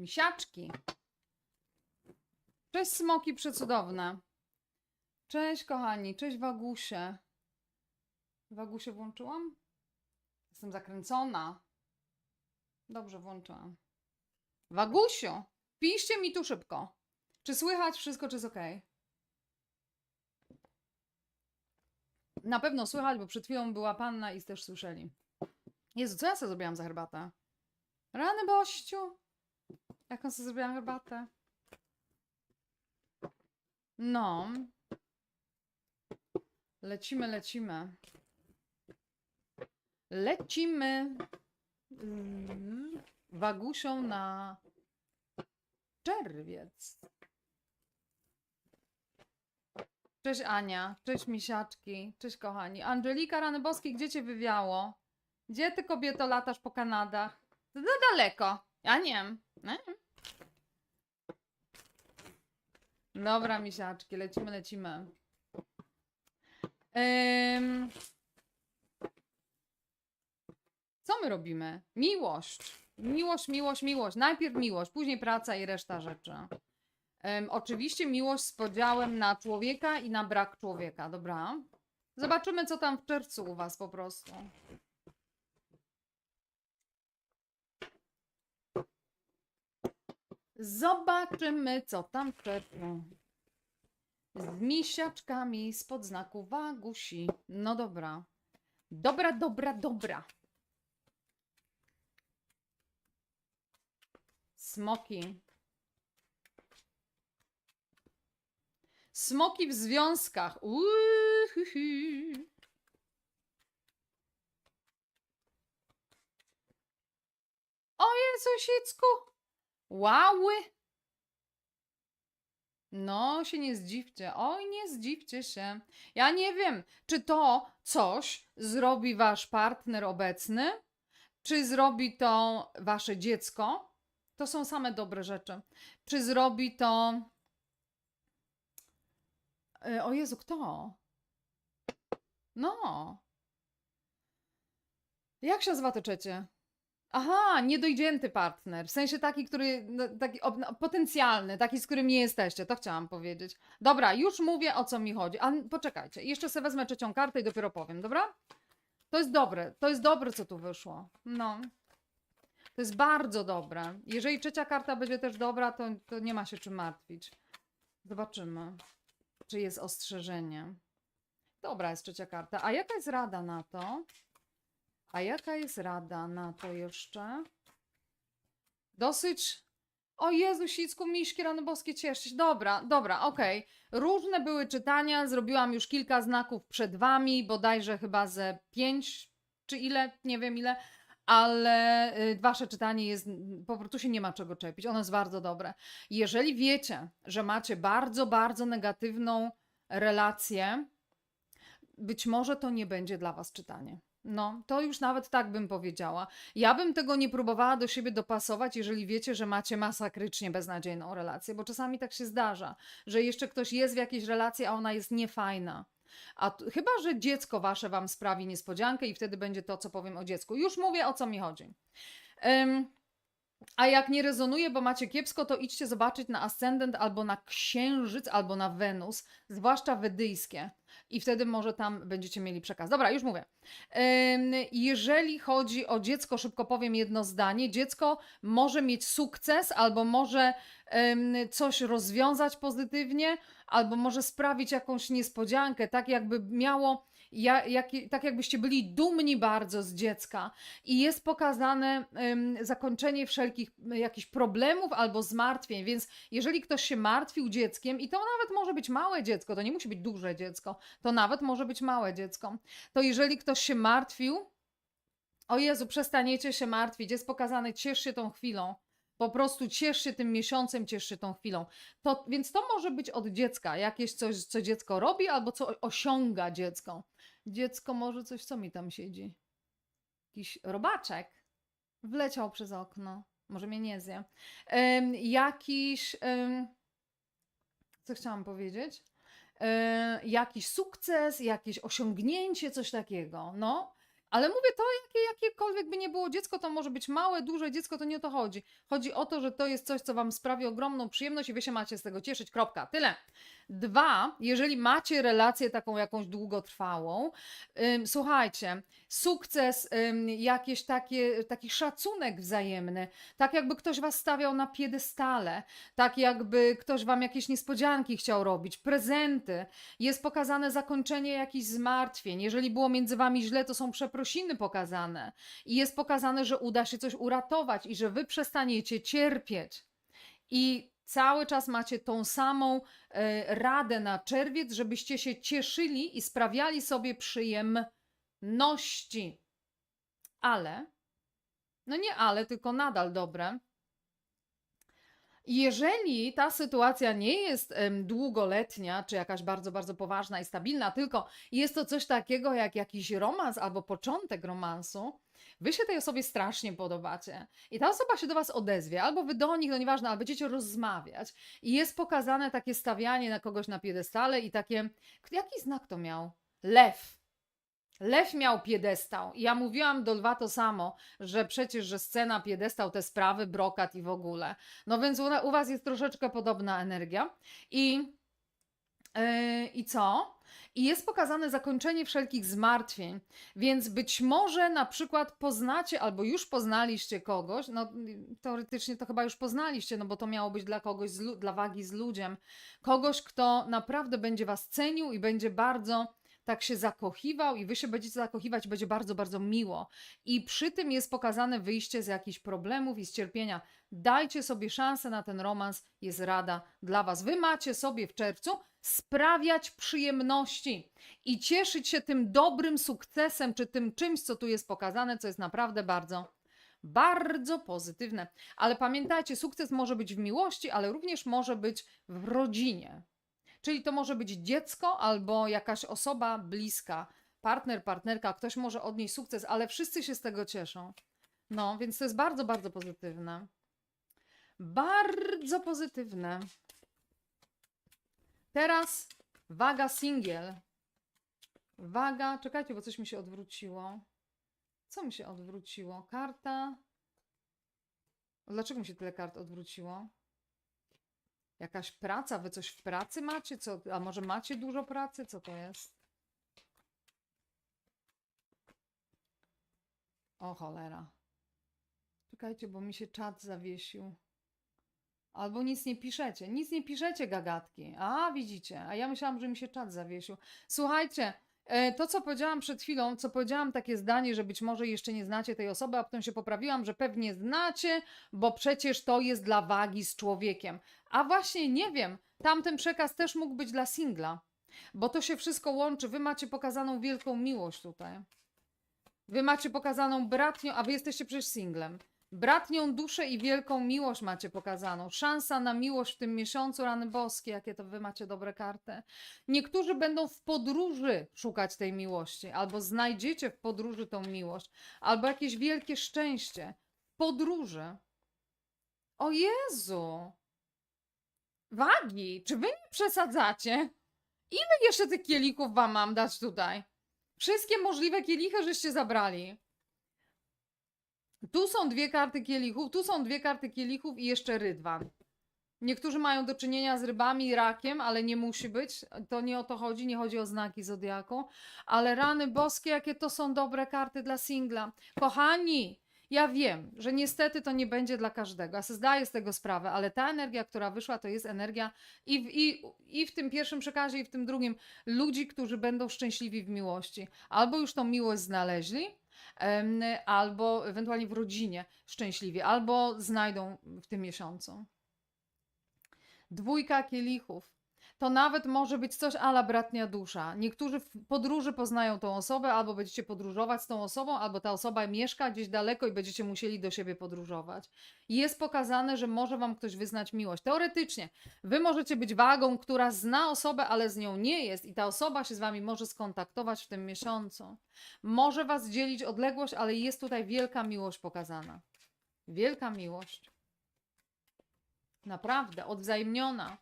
Misiaczki. Cześć smoki przecudowne. Cześć kochani, cześć Wagusie. Wagusie włączyłam? Jestem zakręcona. Dobrze włączyłam. Wagusiu, piszcie mi tu szybko. Czy słychać wszystko, czy jest ok? Na pewno słychać, bo przed chwilą była panna i też słyszeli. Jezu, co ja sobie zrobiłam za herbatę? Rany bościu! Jaką sobie zrobiłam herbatę? No. Lecimy, lecimy. Lecimy. Wagusią na czerwiec. Cześć Ania, cześć misiaczki, cześć kochani. Angelika Rany Boskie, gdzie cię wywiało? Gdzie ty kobieto latasz po Kanadach? Za daleko. Ja nie wiem. Nie wiem. Dobra, misiaczki, lecimy, lecimy. Co my robimy? Miłość. Miłość, miłość, miłość. Najpierw miłość, później praca i reszta rzeczy. Oczywiście miłość z podziałem na człowieka i na brak człowieka, dobra? Zobaczymy, co tam w czerwcu u Was po prostu. Zobaczymy, co tam czerwcu. Z misiaczkami spod znaku Wagusi. No dobra. Dobra, dobra, dobra. Smoki. Smoki w związkach. Uhuhu. O Jezusicku. Łały. No, się nie zdziwcie. Oj, nie zdziwcie się. Ja nie wiem, czy to coś zrobi wasz partner obecny, czy zrobi to wasze dziecko. To są same dobre rzeczy. Czy zrobi to. E, O Jezu, kto? No. Jak się nazywa to trzecie? Aha, niedojdzięty partner. W sensie taki, który. no, Taki ob- no, potencjalny, taki, z którym nie jesteście. To chciałam powiedzieć. Dobra, już mówię o co mi chodzi. A poczekajcie, jeszcze sobie wezmę trzecią kartę i dopiero powiem, dobra? To jest dobre. To jest dobre, co tu wyszło. No. To jest bardzo dobre. Jeżeli trzecia karta będzie też dobra, to, to nie ma się czym martwić. Zobaczymy, czy jest ostrzeżenie. Dobra jest trzecia karta. A jaka jest rada na to? A jaka jest rada na to jeszcze? Dosyć. O Jezu, sicku, miśki, rany boskie, ciesz się. Dobra, dobra, okej. Różne były czytania, zrobiłam już kilka znaków przed wami, bodajże chyba ze pięć, czy ile, nie wiem ile, ale y, wasze czytanie jest, po prostu się nie ma czego czepić, ono jest bardzo dobre. Jeżeli wiecie, że macie bardzo, bardzo negatywną relację, być może to nie będzie dla was czytanie. No, to już nawet tak bym powiedziała. Ja bym tego nie próbowała do siebie dopasować, jeżeli wiecie, że macie masakrycznie beznadziejną relację, bo czasami tak się zdarza, że jeszcze ktoś jest w jakiejś relacji, a ona jest niefajna. A t- chyba, że dziecko wasze wam sprawi niespodziankę i wtedy będzie to, co powiem o dziecku. Już mówię, o co mi chodzi. A jak nie rezonuje, bo macie kiepsko, to idźcie zobaczyć na ascendent albo na księżyc, albo na Wenus, zwłaszcza wedyjskie. I wtedy może tam będziecie mieli przekaz. Dobra, już mówię. Jeżeli chodzi o dziecko, szybko powiem jedno zdanie. Dziecko może mieć sukces, albo może coś rozwiązać pozytywnie, albo może sprawić jakąś niespodziankę, tak jakby miało, ja, jak, tak jakbyście byli dumni bardzo z dziecka. I jest pokazane ym, zakończenie wszelkich y, jakichś problemów albo zmartwień. Więc jeżeli ktoś się martwił dzieckiem, i to nawet może być małe dziecko, to nie musi być duże dziecko, to nawet może być małe dziecko, to jeżeli ktoś się martwił, o Jezu, przestaniecie się martwić, jest pokazane, ciesz się tą chwilą. Po prostu ciesz się tym miesiącem, ciesz się tą chwilą. To, więc to może być od dziecka, jakieś coś, co dziecko robi, albo co osiąga dziecko. Dziecko może coś, co mi tam siedzi? Jakiś robaczek wleciał przez okno. Może mnie nie zje. Jakiś. co chciałam powiedzieć? E, jakiś sukces, jakieś osiągnięcie, coś takiego. No. Ale mówię to, jakie, jakiekolwiek by nie było dziecko, to może być małe, duże dziecko, to nie o to chodzi. Chodzi o to, że to jest coś, co wam sprawi ogromną przyjemność i wy się macie z tego cieszyć. Kropka. Tyle. Dwa, jeżeli macie relację taką jakąś długotrwałą, ym, słuchajcie, sukces, ym, jakieś takie, taki szacunek wzajemny, tak jakby ktoś was stawiał na piedestale, tak jakby ktoś wam jakieś niespodzianki chciał robić, prezenty, jest pokazane zakończenie jakichś zmartwień. Jeżeli było między wami źle, to są przeprosiny pokazane. I jest pokazane, że uda się coś uratować i że wy przestaniecie cierpieć. I cały czas macie tą samą e, radę na czerwiec, żebyście się cieszyli i sprawiali sobie przyjemności. Ale, no nie ale, tylko nadal dobre. Jeżeli ta sytuacja nie jest długoletnia, czy jakaś bardzo, bardzo poważna i stabilna, tylko jest to coś takiego jak jakiś romans albo początek romansu, wy się tej osobie strasznie podobacie i ta osoba się do was odezwie, albo wy do nich, no nieważne, ale będziecie rozmawiać i jest pokazane takie stawianie na kogoś na piedestale i takie, jaki znak to miał? Lew. Lew miał piedestał. Ja mówiłam do lwa to samo, że przecież, że scena, piedestał, te sprawy, brokat i w ogóle. No więc u, u was jest troszeczkę podobna energia. I, yy, I co? I jest pokazane zakończenie wszelkich zmartwień. Więc być może na przykład poznacie, albo już poznaliście kogoś, no teoretycznie to chyba już poznaliście, no bo to miało być dla kogoś, dla wagi z ludziem. Kogoś, kto naprawdę będzie was cenił i będzie bardzo tak się zakochiwał i wy się będziecie zakochiwać, będzie bardzo, bardzo miło. I przy tym jest pokazane wyjście z jakichś problemów i z cierpienia. Dajcie sobie szansę na ten romans, jest rada dla was. Wy macie sobie w czerwcu sprawiać przyjemności i cieszyć się tym dobrym sukcesem, czy tym czymś, co tu jest pokazane, co jest naprawdę bardzo, bardzo pozytywne. Ale pamiętajcie, sukces może być w miłości, ale również może być w rodzinie. Czyli to może być dziecko albo jakaś osoba bliska, partner, partnerka, ktoś może odnieść sukces, ale wszyscy się z tego cieszą. No, więc to jest bardzo, bardzo pozytywne. Bardzo pozytywne. Teraz waga singiel. Waga, czekajcie, bo coś mi się odwróciło. Co mi się odwróciło? Karta. Dlaczego mi się tyle kart odwróciło? Jakaś praca? Wy coś w pracy macie? Co? A może macie dużo pracy? Co to jest? O cholera. Czekajcie, bo mi się czat zawiesił. Albo nic nie piszecie. Nic nie piszecie, gagatki. A, widzicie. A ja myślałam, że mi się czat zawiesił. Słuchajcie, to co powiedziałam przed chwilą, co powiedziałam takie zdanie, że być może jeszcze nie znacie tej osoby, a potem się poprawiłam, że pewnie znacie, bo przecież to jest dla wagi z człowiekiem. A właśnie nie wiem, tamten przekaz też mógł być dla singla, bo to się wszystko łączy. Wy macie pokazaną wielką miłość tutaj. Wy macie pokazaną bratnią, a wy jesteście przecież singlem. Bratnią duszę i wielką miłość macie pokazaną. Szansa na miłość w tym miesiącu, rany boskie, jakie to wy macie dobre karty. Niektórzy będą w podróży szukać tej miłości, albo znajdziecie w podróży tą miłość, albo jakieś wielkie szczęście. W podróży. O Jezu! Wagi, czy wy nie przesadzacie? Ile jeszcze tych kielichów wam mam dać tutaj? Wszystkie możliwe kielichy żeście zabrali. Tu są dwie karty kielichów, tu są dwie karty kielichów i jeszcze rydwan. Niektórzy mają do czynienia z rybami i rakiem, ale nie musi być. To nie o to chodzi, nie chodzi o znaki zodiaku. Ale rany boskie, jakie to są dobre karty dla singla. Kochani, ja wiem, że niestety to nie będzie dla każdego. Ja sobie zdaję z tego sprawę, ale ta energia, która wyszła, to jest energia i w, i, i w tym pierwszym przekazie, i w tym drugim ludzi, którzy będą szczęśliwi w miłości. Albo już tą miłość znaleźli, albo ewentualnie w rodzinie szczęśliwi, albo znajdą w tym miesiącu. Dwójka kielichów. To nawet może być coś ala bratnia dusza. Niektórzy w podróży poznają tą osobę, albo będziecie podróżować z tą osobą, albo ta osoba mieszka gdzieś daleko i będziecie musieli do siebie podróżować. Jest pokazane, że może wam ktoś wyznać miłość. Teoretycznie, wy możecie być wagą, która zna osobę, ale z nią nie jest, i ta osoba się z wami może skontaktować w tym miesiącu. Może was dzielić odległość, ale jest tutaj wielka miłość pokazana. Wielka miłość. Naprawdę, odwzajemniona.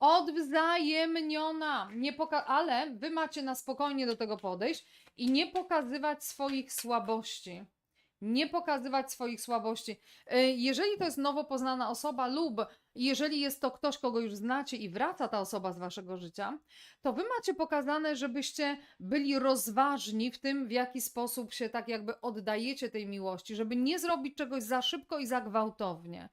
Odwzajemniona. Nie poka- ale wy macie na spokojnie do tego podejść i nie pokazywać swoich słabości. Nie pokazywać swoich słabości. Y, Jeżeli to jest nowo poznana osoba, lub jeżeli jest to ktoś, kogo już znacie i wraca ta osoba z waszego życia, to wy macie pokazane, żebyście byli rozważni w tym, w jaki sposób się tak jakby oddajecie tej miłości, żeby nie zrobić czegoś za szybko i za gwałtownie.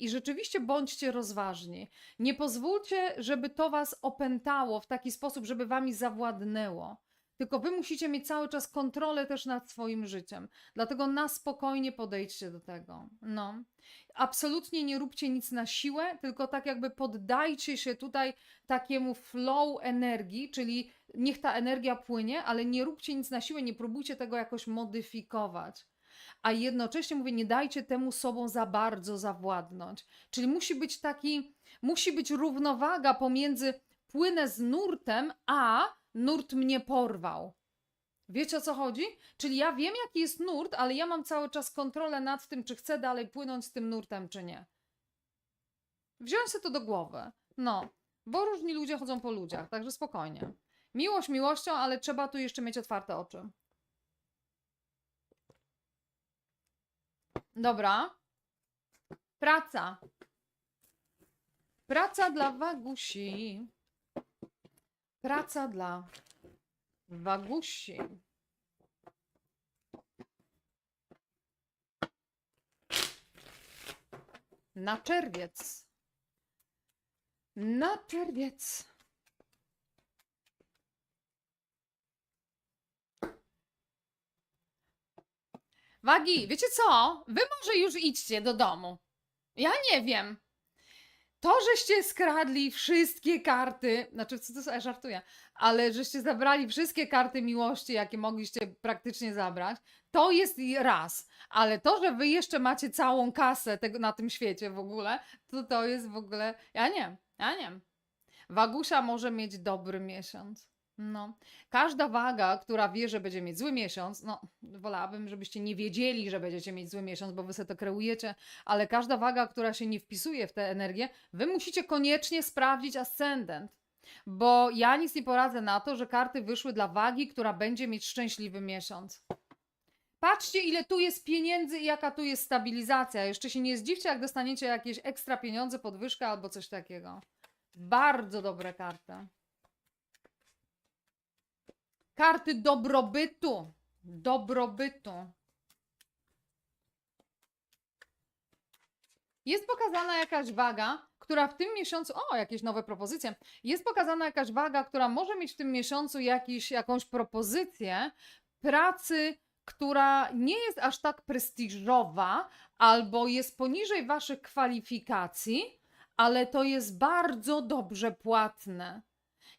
I rzeczywiście bądźcie rozważni. Nie pozwólcie, żeby to was opętało w taki sposób, żeby wami zawładnęło. Tylko wy musicie mieć cały czas kontrolę też nad swoim życiem. Dlatego na spokojnie podejdźcie do tego. No. Absolutnie nie róbcie nic na siłę, tylko tak jakby poddajcie się tutaj takiemu flow energii, czyli niech ta energia płynie, ale nie róbcie nic na siłę, nie próbujcie tego jakoś modyfikować. A jednocześnie mówię, nie dajcie temu sobą za bardzo zawładnąć. Czyli musi być taki, musi być równowaga pomiędzy płynę z nurtem, a nurt mnie porwał. Wiecie o co chodzi? Czyli ja wiem, jaki jest nurt, ale ja mam cały czas kontrolę nad tym, czy chcę dalej płynąć z tym nurtem, czy nie. Wziąć sobie to do głowy. No, bo różni ludzie chodzą po ludziach, także spokojnie. Miłość miłością, ale trzeba tu jeszcze mieć otwarte oczy. Dobra. Praca. Praca dla Wagusi. Praca dla Wagusi. Na czerwiec. Na czerwiec. Wagi, wiecie co? Wy może już idźcie do domu. Ja nie wiem. To, żeście skradli wszystkie karty, znaczy, co to ja żartuję, ale żeście zabrali wszystkie karty miłości, jakie mogliście praktycznie zabrać, to jest raz. Ale to, że wy jeszcze macie całą kasę tego, na tym świecie w ogóle, to to jest w ogóle. Ja nie, ja nie. Wagusia może mieć dobry miesiąc. No. Każda waga, która wie, że będzie mieć zły miesiąc, no wolałabym, żebyście nie wiedzieli, że będziecie mieć zły miesiąc, bo wy sobie to kreujecie, ale każda waga, która się nie wpisuje w tę energię, wy musicie koniecznie sprawdzić ascendent. Bo ja nic nie poradzę na to, że karty wyszły dla wagi, która będzie mieć szczęśliwy miesiąc. Patrzcie, ile tu jest pieniędzy i jaka tu jest stabilizacja. Jeszcze się nie zdziwcie, jak dostaniecie jakieś ekstra pieniądze, podwyżkę albo coś takiego. Bardzo dobre karty. Karty dobrobytu. Dobrobytu. Jest pokazana jakaś waga, która w tym miesiącu. O, jakieś nowe propozycje. Jest pokazana jakaś waga, która może mieć w tym miesiącu jakiś, jakąś propozycję pracy, która nie jest aż tak prestiżowa, albo jest poniżej waszych kwalifikacji, ale to jest bardzo dobrze płatne.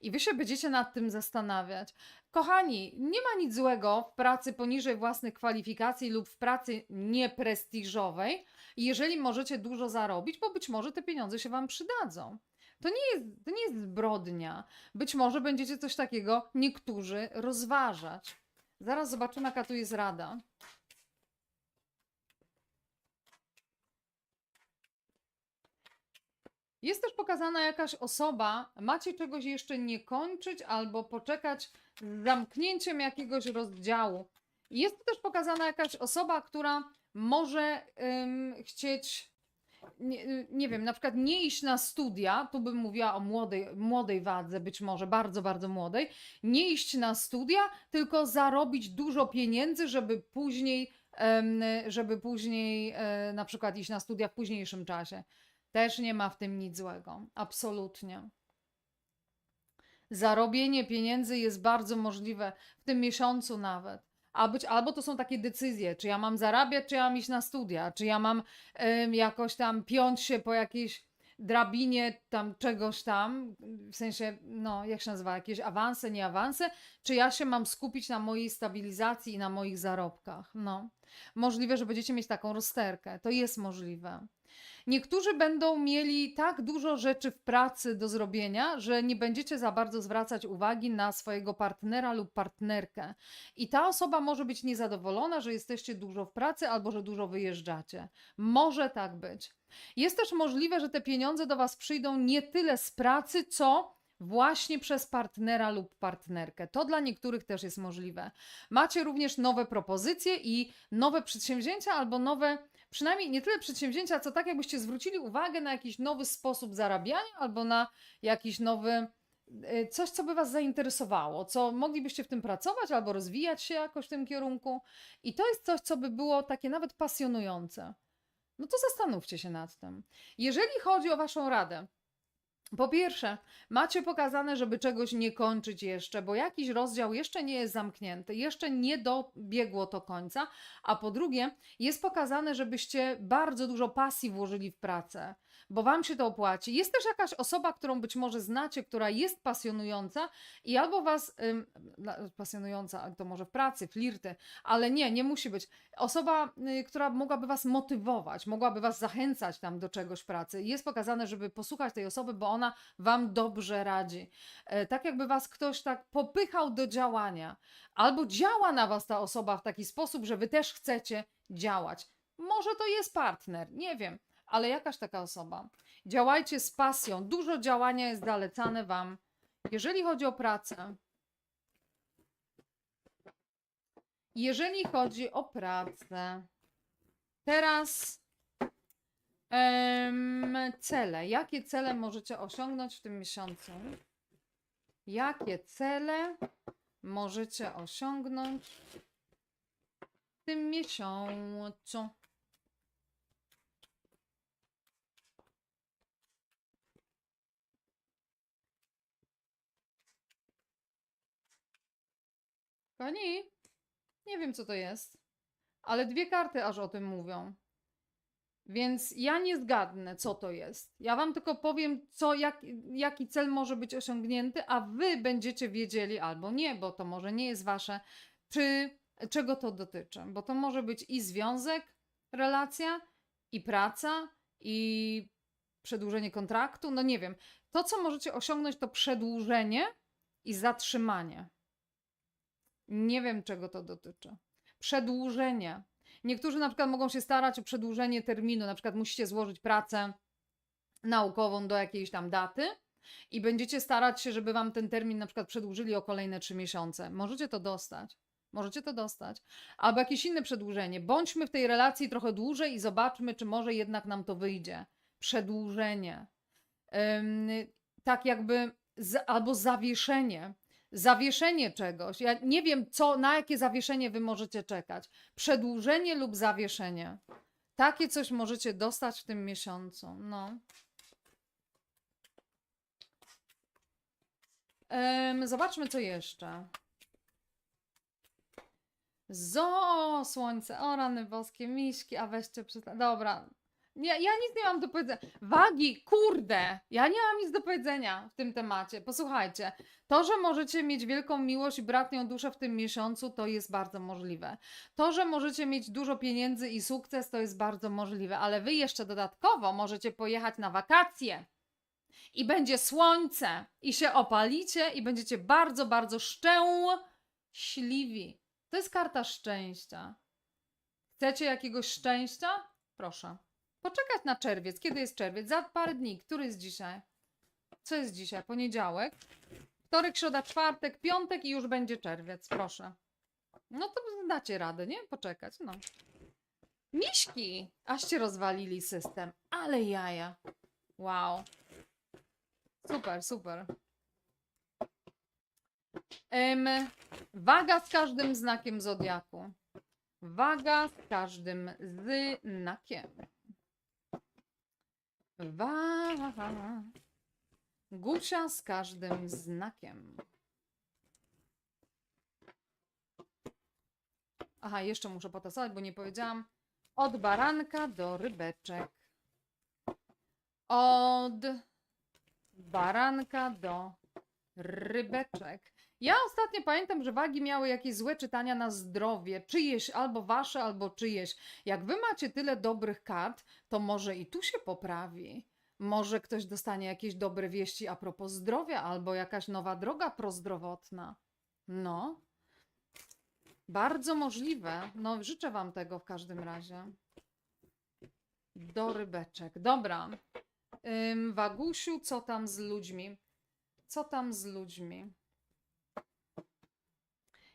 I wy się będziecie nad tym zastanawiać. Kochani, nie ma nic złego w pracy poniżej własnych kwalifikacji lub w pracy nieprestiżowej, jeżeli możecie dużo zarobić, bo być może te pieniądze się Wam przydadzą. To nie jest, to nie jest zbrodnia. Być może będziecie coś takiego niektórzy rozważać. Zaraz zobaczymy, jaka tu jest rada. Jest też pokazana jakaś osoba, macie czegoś jeszcze nie kończyć albo poczekać z zamknięciem jakiegoś rozdziału. Jest też pokazana jakaś osoba, która może chcieć, nie, y, nie wiem, na przykład nie iść na studia, tu bym mówiła o młodej, młodej wadze, być może bardzo, bardzo młodej, nie iść na studia, tylko zarobić dużo pieniędzy, żeby później, żeby później e, na przykład iść na studia w późniejszym czasie. Też nie ma w tym nic złego. Absolutnie. Zarobienie pieniędzy jest bardzo możliwe w tym miesiącu nawet. A być, albo to są takie decyzje, czy ja mam zarabiać, czy ja mam iść na studia, czy ja mam em, jakoś tam piąć się po jakiejś drabinie tam czegoś tam, w sensie, no jak się nazywa, jakieś awanse, nie awanse, czy ja się mam skupić na mojej stabilizacji i na moich zarobkach. No, możliwe, że będziecie mieć taką rozterkę. To jest możliwe. Niektórzy będą mieli tak dużo rzeczy w pracy do zrobienia, że nie będziecie za bardzo zwracać uwagi na swojego partnera lub partnerkę. I ta osoba może być niezadowolona, że jesteście dużo w pracy albo że dużo wyjeżdżacie. Może tak być. Jest też możliwe, że te pieniądze do Was przyjdą nie tyle z pracy, co właśnie przez partnera lub partnerkę. To dla niektórych też jest możliwe. Macie również nowe propozycje i nowe przedsięwzięcia albo nowe, przynajmniej nie tyle przedsięwzięcia, co tak jakbyście zwrócili uwagę na jakiś nowy sposób zarabiania albo na jakiś nowy y, coś, co by Was zainteresowało, co moglibyście w tym pracować albo rozwijać się jakoś w tym kierunku. I to jest coś, co by było takie nawet pasjonujące. No to zastanówcie się nad tym. Jeżeli chodzi o Waszą radę, po pierwsze, macie pokazane, żeby czegoś nie kończyć jeszcze, bo jakiś rozdział jeszcze nie jest zamknięty, jeszcze nie dobiegło to końca, a po drugie, jest pokazane, żebyście bardzo dużo pasji włożyli w pracę, bo Wam się to opłaci. Jest też jakaś osoba, którą być może znacie, która jest pasjonująca i albo Was, pasjonująca, to może w pracy, flirty, ale nie, nie musi być. Osoba, y, która mogłaby Was motywować, mogłaby Was zachęcać tam do czegoś w pracy. Jest pokazane, żeby posłuchać tej osoby, bo ona Wam dobrze radzi. E, Tak jakby Was ktoś tak popychał do działania, albo działa na Was ta osoba w taki sposób, że Wy też chcecie działać. Może to jest partner, nie wiem, ale jakaś taka osoba. Działajcie z pasją. Dużo działania jest zalecane Wam. Jeżeli chodzi o pracę, jeżeli chodzi o pracę, teraz em, cele. Jakie cele możecie osiągnąć w tym miesiącu? Jakie cele możecie osiągnąć w tym miesiącu? Kochani, nie wiem co to jest, ale dwie karty aż o tym mówią. Więc ja nie zgadnę, co to jest. Ja wam tylko powiem, co, jak, jaki cel może być osiągnięty, a wy będziecie wiedzieli albo nie, bo to może nie jest wasze, czy czego to dotyczy. Bo to może być i związek, relacja, i praca, i przedłużenie kontraktu. No nie wiem. To, co możecie osiągnąć, to przedłużenie i zatrzymanie. Nie wiem, czego to dotyczy. Przedłużenie. Niektórzy na przykład mogą się starać o przedłużenie terminu, na przykład musicie złożyć pracę naukową do jakiejś tam daty i będziecie starać się, żeby wam ten termin na przykład przedłużyli o kolejne trzy miesiące. Możecie to dostać. Możecie to dostać. Albo jakieś inne przedłużenie. Bądźmy w tej relacji trochę dłużej i zobaczmy, czy może jednak nam to wyjdzie. Przedłużenie. Tak jakby, z, albo zawieszenie. Zawieszenie czegoś. Ja nie wiem, co, na jakie zawieszenie wy możecie czekać. Przedłużenie lub zawieszenie. Takie coś możecie dostać w tym miesiącu. No. Zobaczmy, co jeszcze. Zo, słońce, o rany boskie, miśki, a weźcie przysta... Dobra. Nie, ja nic nie mam do powiedzenia. Wagi, kurde, ja nie mam nic do powiedzenia w tym temacie. Posłuchajcie, to, że możecie mieć wielką miłość i bratnią duszę w tym miesiącu, to jest bardzo możliwe. To, że możecie mieć dużo pieniędzy i sukces, to jest bardzo możliwe, ale wy jeszcze dodatkowo możecie pojechać na wakacje i będzie słońce i się opalicie i będziecie bardzo, bardzo szczęśliwi. To jest karta szczęścia. Chcecie jakiegoś szczęścia? Proszę. Poczekać na czerwiec. Kiedy jest czerwiec? Za parę dni. Który jest dzisiaj? Co jest dzisiaj? Poniedziałek. Wtorek, środa, czwartek, piątek i już będzie czerwiec. Proszę. No to dacie radę, nie? Poczekać, no. Miśki! Aście rozwalili system. Ale jaja. Wow. Super, super. Em, waga z każdym znakiem zodiaku. Waga z każdym znakiem. Waga. Gusia z każdym znakiem. Aha, jeszcze muszę potasować, bo nie powiedziałam. Od baranka do rybeczek. Od baranka do Rybeczek. Ja ostatnio pamiętam, że wagi miały jakieś złe czytania na zdrowie. Czyjeś, albo wasze, albo czyjeś. Jak wy macie tyle dobrych kart, to może i tu się poprawi. Może ktoś dostanie jakieś dobre wieści a propos zdrowia, albo jakaś nowa droga prozdrowotna. No. Bardzo możliwe. No, życzę wam tego w każdym razie. Do rybeczek. Dobra. Ym, Wagusiu, co tam z ludźmi? Co tam z ludźmi?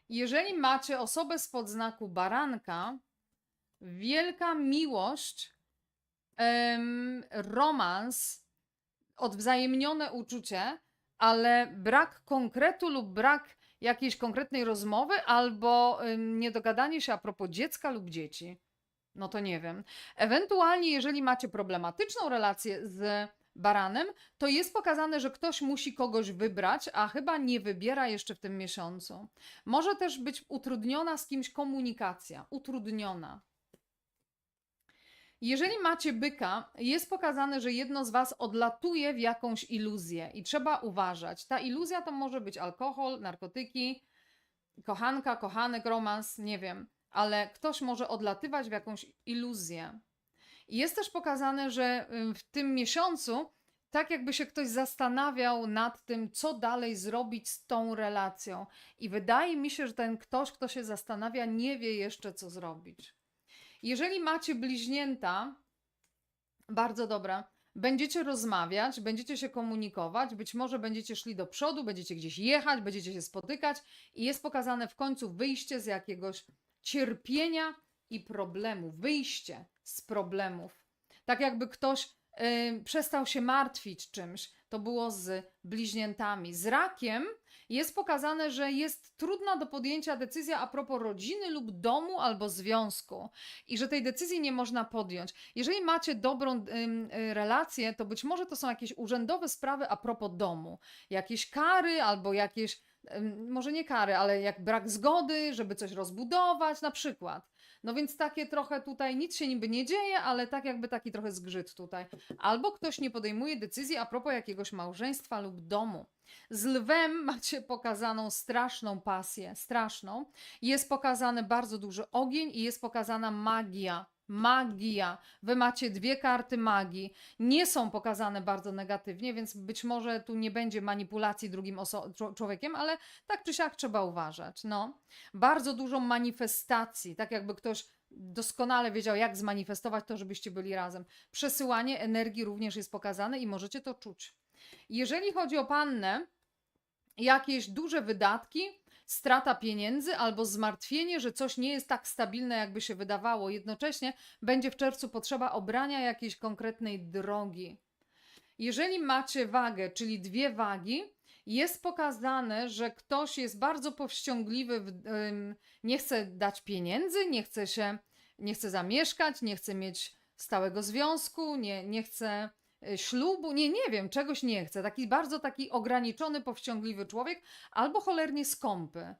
Jeżeli macie osobę spod znaku baranka, wielka miłość, romans, odwzajemnione uczucie, ale brak konkretu lub brak jakiejś konkretnej rozmowy albo niedogadanie się a propos dziecka lub dzieci. No to nie wiem. Ewentualnie, jeżeli macie problematyczną relację z baranem, to jest pokazane, że ktoś musi kogoś wybrać, a chyba nie wybiera jeszcze w tym miesiącu. Może też być utrudniona z kimś komunikacja. Utrudniona. Jeżeli macie byka, jest pokazane, że jedno z Was odlatuje w jakąś iluzję i trzeba uważać. Ta iluzja to może być alkohol, narkotyki, kochanka, kochanek, romans, nie wiem, ale ktoś może odlatywać w jakąś iluzję. I Jest też pokazane, że w tym miesiącu tak jakby się ktoś zastanawiał nad tym, co dalej zrobić z tą relacją. I wydaje mi się, że ten ktoś, kto się zastanawia, nie wie jeszcze, co zrobić. Jeżeli macie bliźnięta, bardzo dobra, będziecie rozmawiać, będziecie się komunikować, być może będziecie szli do przodu, będziecie gdzieś jechać, będziecie się spotykać i jest pokazane w końcu wyjście z jakiegoś cierpienia i problemu, wyjście z problemów. Tak jakby ktoś y, przestał się martwić czymś. To było z bliźniętami. Z rakiem jest pokazane, że jest trudna do podjęcia decyzja a propos rodziny lub domu albo związku i że tej decyzji nie można podjąć. Jeżeli macie dobrą ym, y, relację, to być może to są jakieś urzędowe sprawy a propos domu. Jakieś kary albo jakieś, może nie kary, ale jak brak zgody, żeby coś rozbudować na przykład. No więc takie trochę tutaj nic się niby nie dzieje, ale tak jakby taki trochę zgrzyt tutaj. Albo ktoś nie podejmuje decyzji a propos jakiegoś małżeństwa lub domu. Z lwem macie pokazaną straszną pasję, straszną. Jest pokazany bardzo duży ogień i jest pokazana magia. Magia. Wy macie dwie karty magii. Nie są pokazane bardzo negatywnie, więc być może tu nie będzie manipulacji drugim człowiekiem, ale tak czy siak trzeba uważać. No. Bardzo dużo manifestacji, tak jakby ktoś doskonale wiedział, jak zmanifestować to, żebyście byli razem. Przesyłanie energii również jest pokazane i możecie to czuć. Jeżeli chodzi o pannę, jakieś duże wydatki, strata pieniędzy albo zmartwienie, że coś nie jest tak stabilne, jakby się wydawało. Jednocześnie będzie w czerwcu potrzeba obrania jakiejś konkretnej drogi. Jeżeli macie wagę, czyli dwie wagi, jest pokazane, że ktoś jest bardzo powściągliwy, nie chce dać pieniędzy, nie chce się, nie chce zamieszkać, nie chce mieć stałego związku, nie, nie chce ślubu, nie, nie wiem, czegoś nie chce. Taki bardzo taki ograniczony, powściągliwy człowiek, albo cholernie skąpy.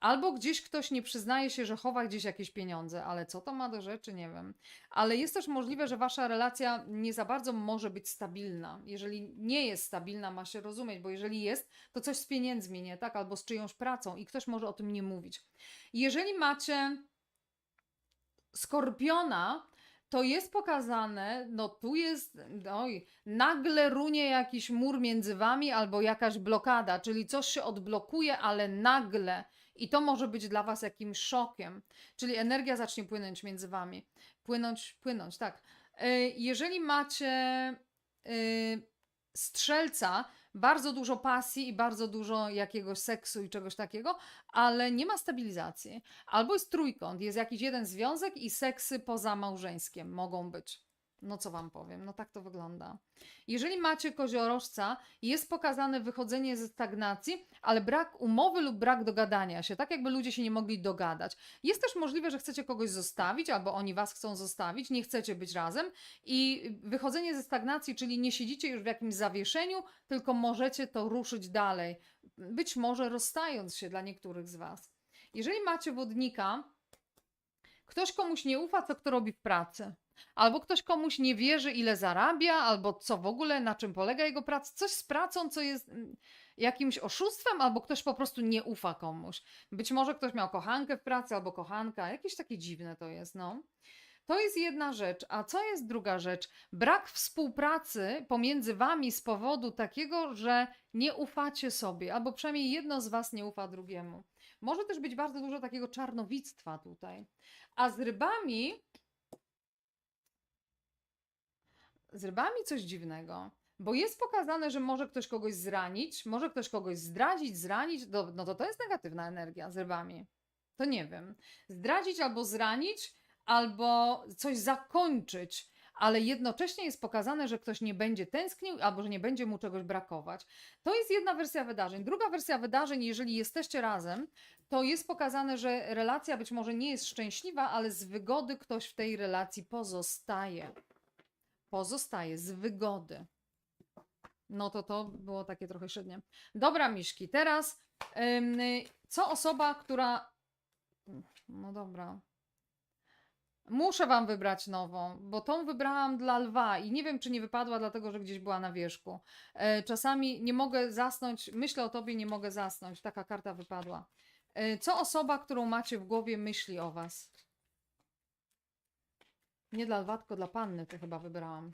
Albo gdzieś ktoś nie przyznaje się, że chowa gdzieś jakieś pieniądze, ale co to ma do rzeczy, nie wiem. Ale jest też możliwe, że wasza relacja nie za bardzo może być stabilna. Jeżeli nie jest stabilna, ma się rozumieć, bo jeżeli jest, to coś z pieniędzmi, nie tak? Albo z czyjąś pracą i ktoś może o tym nie mówić. Jeżeli macie skorpiona, to jest pokazane, no tu jest, oj, nagle runie jakiś mur między wami albo jakaś blokada, czyli coś się odblokuje, ale nagle. I to może być dla was jakimś szokiem. Czyli energia zacznie płynąć między wami. Płynąć, płynąć, tak. Y, Jeżeli macie y, strzelca, bardzo dużo pasji i bardzo dużo jakiegoś seksu i czegoś takiego, ale nie ma stabilizacji. Albo jest trójkąt, jest jakiś jeden związek i seksy poza małżeńskiem mogą być. No co wam powiem, no tak to wygląda. Jeżeli macie koziorożca, jest pokazane wychodzenie ze stagnacji, ale brak umowy lub brak dogadania się, tak jakby ludzie się nie mogli dogadać. Jest też możliwe, że chcecie kogoś zostawić, albo oni was chcą zostawić, nie chcecie być razem i wychodzenie ze stagnacji, czyli nie siedzicie już w jakimś zawieszeniu, tylko możecie to ruszyć dalej. Być może rozstając się dla niektórych z was. Jeżeli macie wodnika, ktoś komuś nie ufa, co kto robi w pracy. Albo ktoś komuś nie wierzy, ile zarabia, albo co w ogóle, na czym polega jego praca. Coś z pracą, co jest mm, jakimś oszustwem, albo ktoś po prostu nie ufa komuś. Być może ktoś miał kochankę w pracy, albo kochanka. Jakieś takie dziwne to jest, no. To jest jedna rzecz. A co jest druga rzecz? Brak współpracy pomiędzy wami z powodu takiego, że nie ufacie sobie, albo przynajmniej jedno z was nie ufa drugiemu. Może też być bardzo dużo takiego czarnowictwa tutaj. A z rybami. Z rybami coś dziwnego. Bo jest pokazane, że może ktoś kogoś zranić, może ktoś kogoś zdradzić, zranić. No, to to jest negatywna energia z rybami. To nie wiem. Zdradzić albo zranić, albo coś zakończyć, ale jednocześnie jest pokazane, że ktoś nie będzie tęsknił albo że nie będzie mu czegoś brakować. To jest jedna wersja wydarzeń. Druga wersja wydarzeń, jeżeli jesteście razem, to jest pokazane, że relacja być może nie jest szczęśliwa, ale z wygody ktoś w tej relacji pozostaje. Pozostaje z wygody. No to to było takie trochę średnie. Dobra, Miszki, teraz co osoba, która. No dobra. Muszę wam wybrać nową, bo tą wybrałam dla lwa i nie wiem, czy nie wypadła, dlatego że gdzieś była na wierzchu. E, czasami nie mogę zasnąć, myślę o tobie, nie mogę zasnąć. Taka karta wypadła. E, co osoba, którą macie w głowie, myśli o was? Nie dla lwa, dla panny to chyba wybrałam.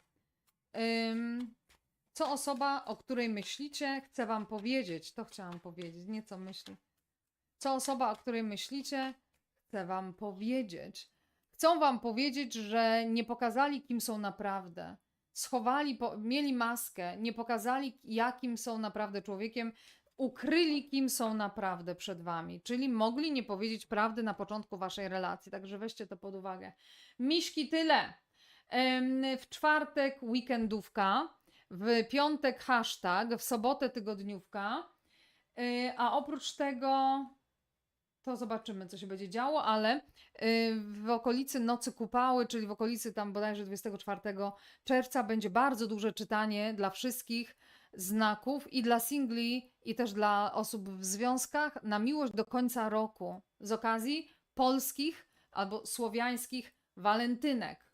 Co osoba, o której myślicie, chce wam powiedzieć? To chciałam powiedzieć, nie co myśli. Co osoba, o której myślicie, chce wam powiedzieć? Chcą wam powiedzieć, że nie pokazali, kim są naprawdę. Schowali, mieli maskę, nie pokazali, jakim są naprawdę człowiekiem, ukryli, kim są naprawdę przed wami. Czyli mogli nie powiedzieć prawdy na początku waszej relacji. Także weźcie to pod uwagę. Miśki, tyle. W czwartek weekendówka, w piątek hashtag, w sobotę tygodniówka. Yy, A oprócz tego to zobaczymy, co się będzie działo, ale y, w okolicy Nocy Kupały, czyli w okolicy tam bodajże 24 czerwca będzie bardzo duże czytanie dla wszystkich znaków i dla singli i też dla osób w związkach na miłość do końca roku z okazji polskich albo słowiańskich walentynek,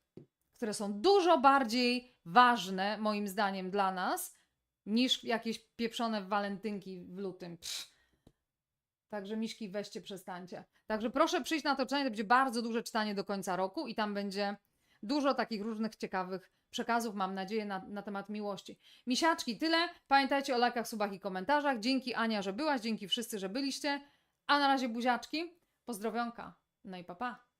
które są dużo bardziej ważne moim zdaniem dla nas niż jakieś pieprzone walentynki w lutym. Pff. Także miśki weźcie, przestańcie. Także proszę przyjść na to czytanie, to będzie bardzo duże czytanie do końca roku i tam będzie dużo takich różnych ciekawych przekazów, mam nadzieję, na, na temat miłości. Misiaczki, tyle. Pamiętajcie o lajkach, subach i komentarzach. Dzięki Ania, że byłaś, dzięki wszyscy, że byliście. A na razie buziaczki. Pozdrowionka. No i papa. Pa.